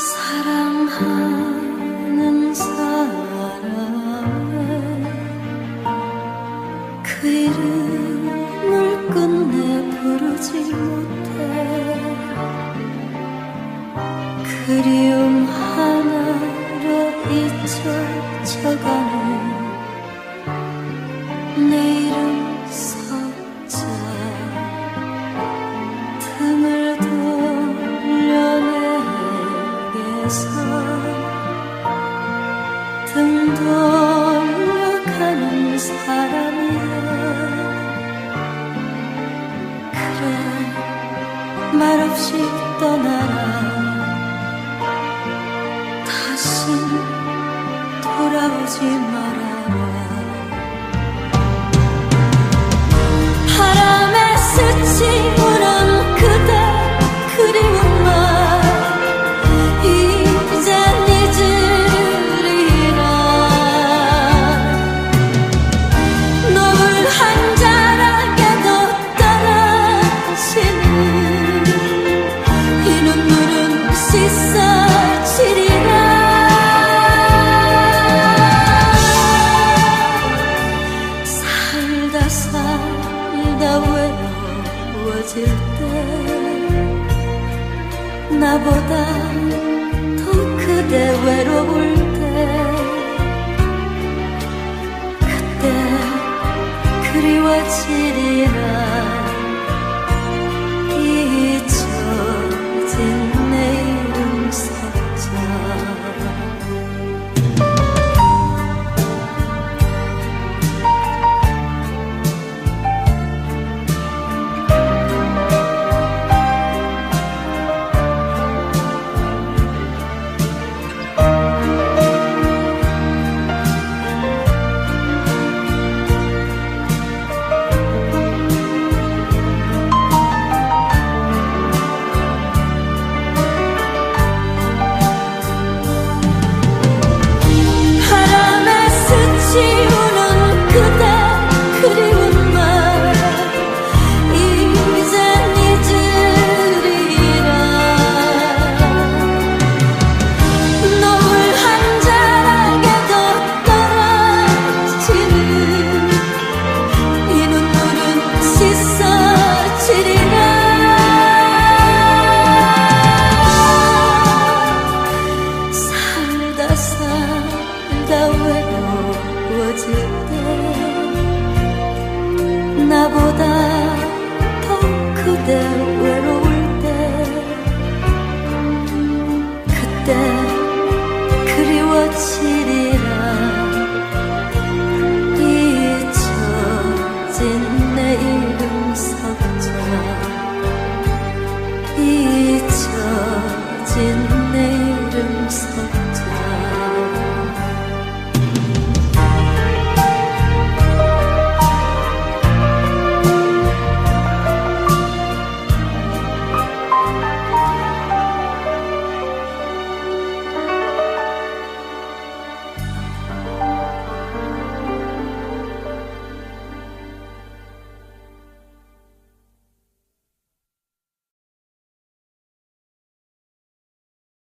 사랑하는 사람, 그 이름을 끝내 부르지 못해. 그리움 하나로 잊혀져가는 내 말 없이 떠나라. 다시 돌아오지 말아라. 외로워질 때 나보다 더 그대 외로울 때 그때 그리워지리 나보다 더 그대 외로울 때 그때 그리워지리라. 잊혀진 내 이름 석자. 잊혀진